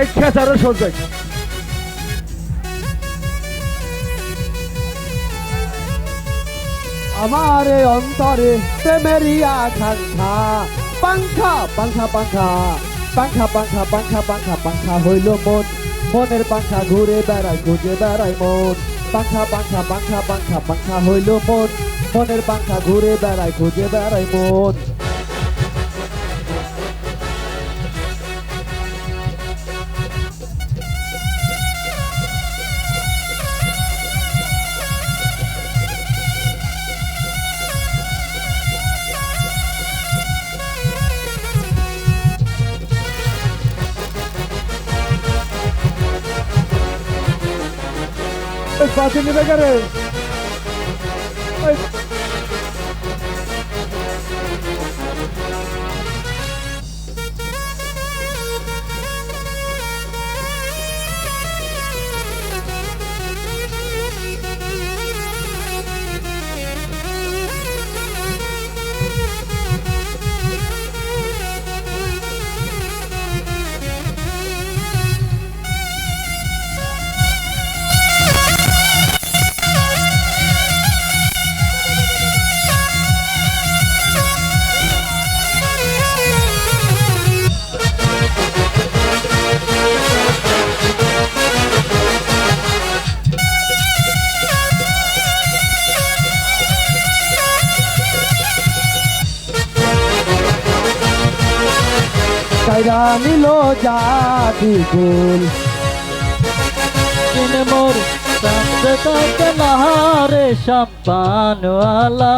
এই খেচারও সহ্য আমার অন্তরে প্রেমেরই আকাঙ্ক্ষা। পাংখা পাংখা পাংখা। পাংখা পাংখা পাংখা পাংখা পাংখা হইল মন। মনের পাংখা ঘুরে বেড়ায়, খুঁজে বেড়ায় মন। পাংখা পাংখা পাংখা পাংখা পাংখা হইল মন। মনের পাংখা ঘুরে বেড়ায়, খুঁজে বেড়ায় মন। বাসে নিবে কারে কাইরা নিল জাতি ফুল। মোর চাঁদ তাকে নাহারে সম্পানওয়ালা,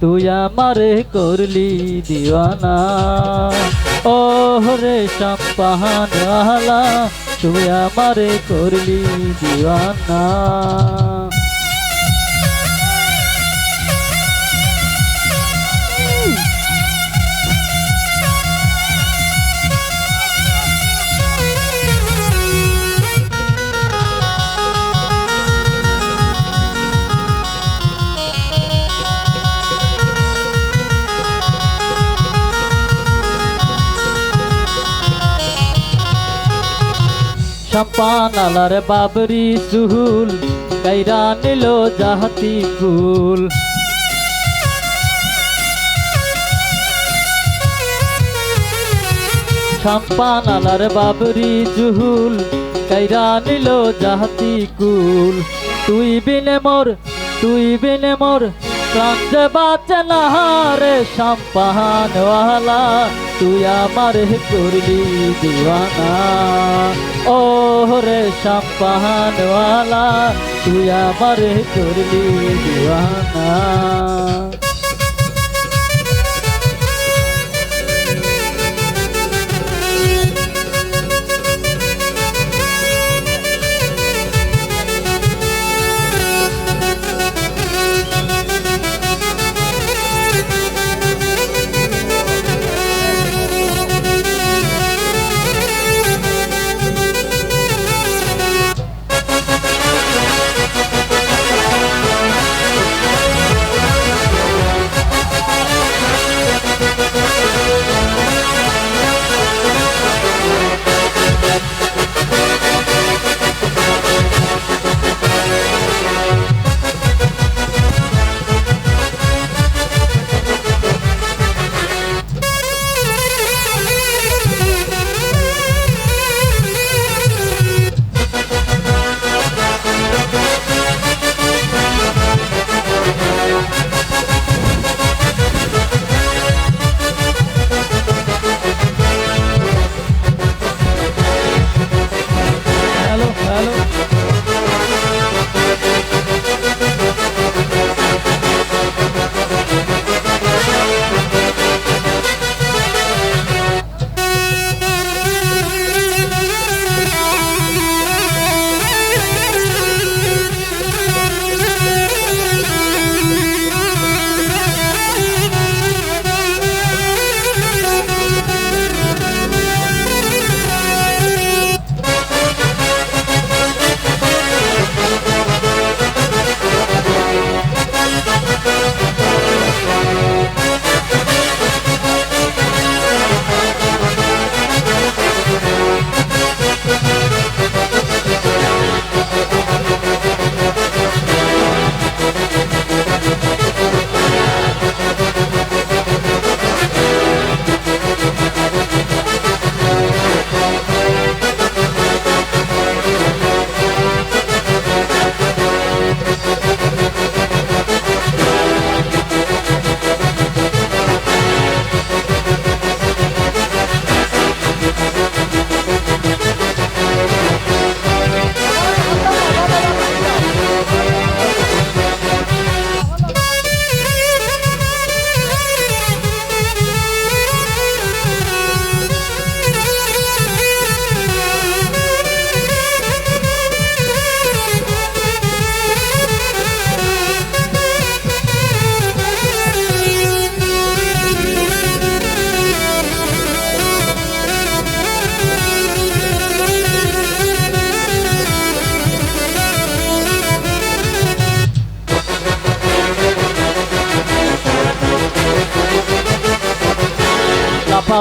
তুই আমারে করলি দিওয়ানা। ও রে সম্পানওয়ালা, তুই আমারে করলি দিওয়ানা। সম্পানালার বাবরি জুহুল কাইরা নিল জাহাতি ফুল। সম্পানালার বাবরি জুহুল কাইরা নিল জাহাতি কুল। তুই বিনে মোর, তুই বিনে মোর প্রাঞ্জে বাঁচে না রে সম্পানওয়ালা তুই আমার করলি দিওয়ানা। ও রে সম্পানওয়ালা তুই আমার করলি দিওয়ানা।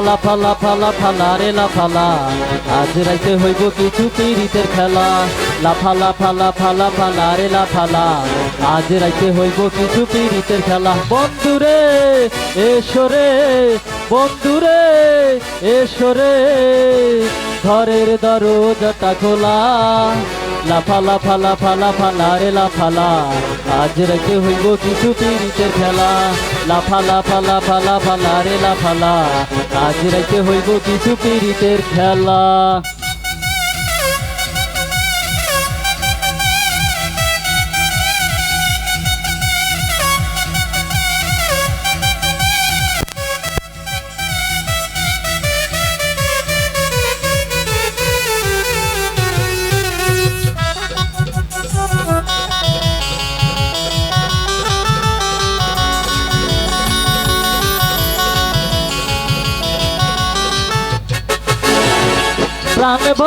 লাফা লাফা লাফা লারে লাফালা আজ রাইতে হইব কিছু পীড়িতের খেলা। লাফা লাফা লাফা লাফা লারে লাফালা আজ রাইতে হইব কিছু পীড়িতের খেলা। বন্ধুরে এসরে বন্ধুরে এসরে ঘরের দরজাটা খোলা। লাফা ফালা ফালা লাফা লারে লাফালা আজ রাইতে হইব কিছু পীড়িতের খেলা লাফা ফালা ফালা লাফা লারে লাফালা আজ রাইতে হইব কিছু পীড়িতের খেলা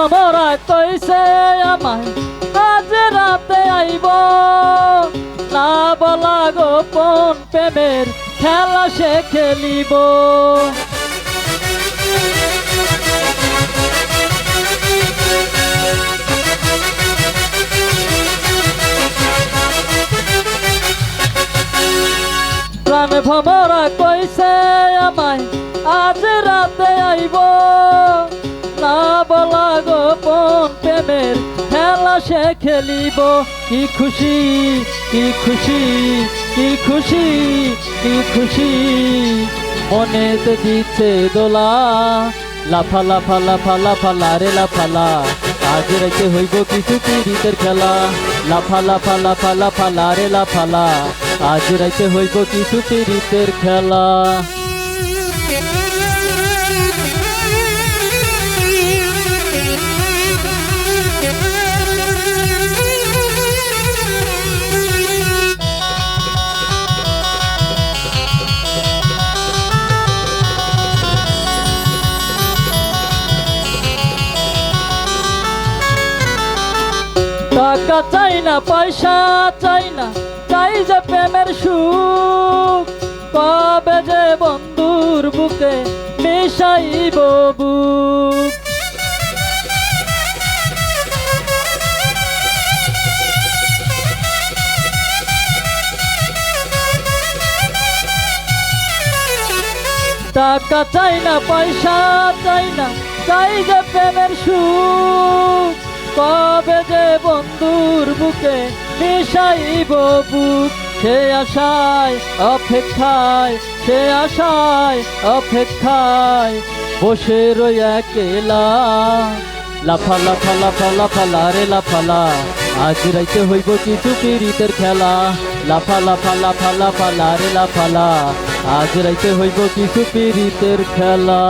ভমরা কইছে আমায়। আজ রাতে আইব। না বলা গোপন প্রেমের খেলা সে খেলিব। প্রাণ ভমরা কইছে আমায়, আজ রাতে আইব। খেলা খেলিব, কি খুশি কি খুশি কি খুশি কি খুশি। মনেতে দিচ্ছে দোলা, লাফা লাফা লাফা লাফা লারে লাফালা আজ রেখে হইব কিছু পীড়িতের খেলা। লাফা লাফা লাফা লাফা লারে লাফালা আজ রাইতে হইব কিছু পীড়িতের খেলা। টাকা চাই না, পয়সা চাই না, চাই যে প্রেমের সুখ। কবে যে বন্ধুর বুকে মিশাইব বুক। টাকা চাই না, পয়সা চাই না, চাই যে প্রেমের সুখ। কবে যে বন্ধুর বুকে মিশাইব বুক, সে আশায় অপেক্ষায়, সে আশায় অপেক্ষায় বসে রই একেলা। লাফা লাফা লাফা লাফা লারে লাফালা আজ রাইতে হইব কিছু পীড়িতের খেলা। লাফা লাফা লাফা লাফা লারে লাফালা আজ রাইতে হইব কিছু পীড়িতের খেলা।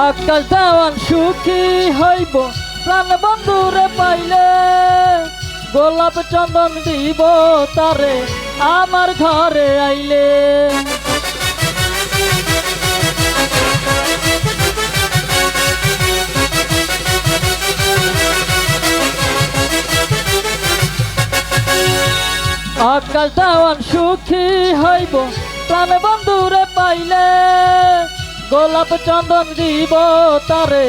আকাশ দেওয়ান সুখী হইব। প্রাণ বন্ধুরে পাইলে গোলাপ চন্দন দিব তারে, আমার ঘরে আইলে। আকাশ দেওয়ান সুখী হইব। প্রাণ বন্ধুরে পাইলে গোলাপ চন্দন দিব তারে।